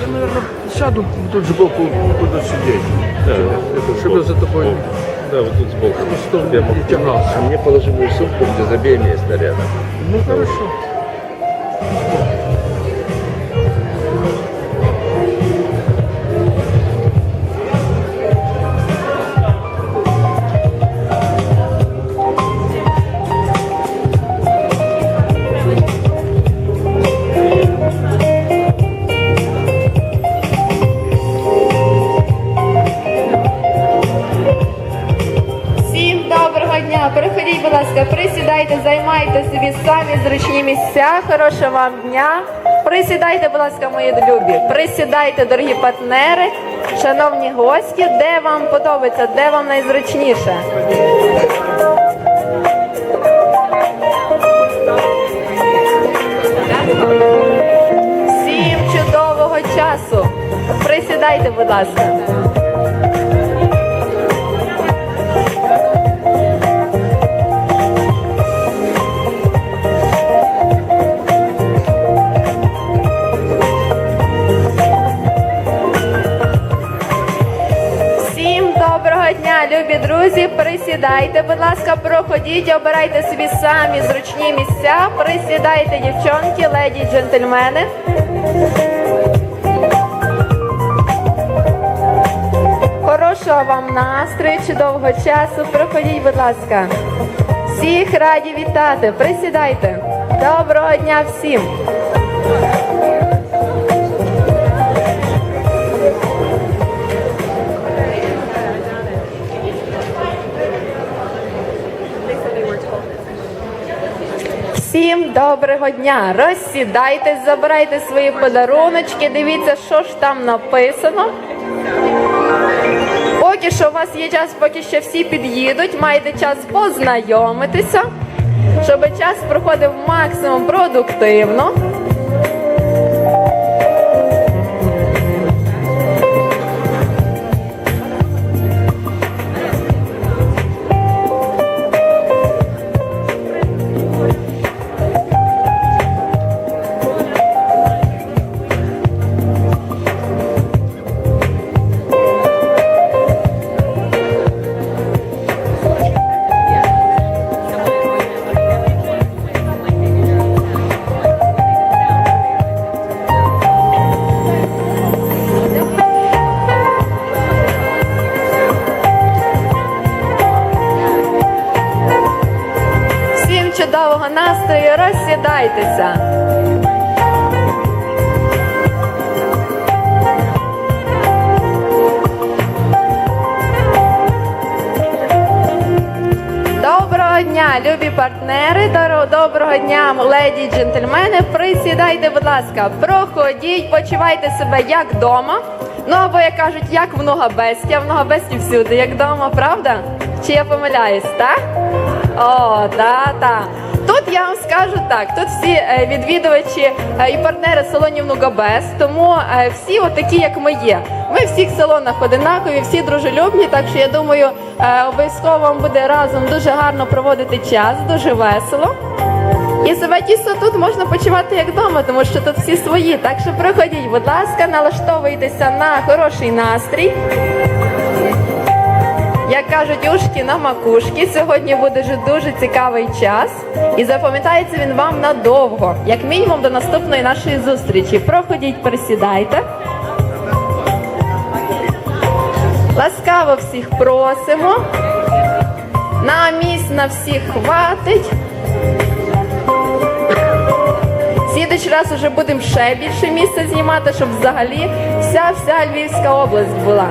Я, наверное, сяду тут сбоку, буду сидеть. Да, это Чтобы за тобой Да, вот тут сбоку. Что я мог... тягался. А мне положили сумку, где забей обеими стоят рядом. Ну, хорошо. Дня! Приходіть, будь ласка, присідайте, займайте собі самі зручні місця. Хорошого вам дня. Присідайте, будь ласка, мої любі. Присідайте, дорогі партнери, шановні гості, де вам подобається, де вам найзручніше. Всім чудового часу. Присідайте, будь ласка. Присідайте, будь ласка, проходіть, обирайте собі самі зручні місця. Присідайте, дівчонки, леді, джентльмени. Хорошого вам настрою, чудового часу. Проходіть, будь ласка. Всіх раді вітати. Присідайте. Доброго дня всім. Всім доброго дня! Розсідайтесь, забирайте свої подаруночки, дивіться, що ж там написано. Поки що у вас є час, поки ще всі під'їдуть, маєте час познайомитися, щоб час проходив максимум продуктивно. Настрою, розсідайтеся. Доброго дня, любі партнери, доброго дня, леді і джентльмени. Присідайте, будь ласка, проходіть, почувайте себе як вдома. Ну або як кажуть, як в Ногабесті, а в Ногабесті всюди, як вдома, правда? Чи я помиляюсь, так? О, та, та. Тут я вам скажу так: тут всі е, відвідувачі е, і партнери салонів Нугабес, тому е, всі отакі, як ми є. Ми в всіх салонах одинакові, всі дружелюбні, так що я думаю, обов'язково вам буде разом дуже гарно проводити час, дуже весело. І себе дійсно тут можна почувати як вдома, тому що тут всі свої. Так що приходіть, будь ласка, налаштовуйтеся на хороший настрій. Як кажуть ушки на макушки, сьогодні буде вже дуже цікавий час і запам'ятається він вам надовго, як мінімум до наступної нашої зустрічі. Проходіть, присідайте. Ласкаво всіх просимо. На місць на всіх хватить. Слідуючий раз уже будемо ще більше місця знімати, щоб взагалі вся вся Львівська область була.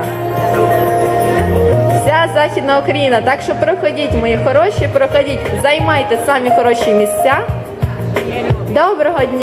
Західна Україна. Так що проходіть, мої хороші, проходіть, займайте самі хороші місця. Доброго дня!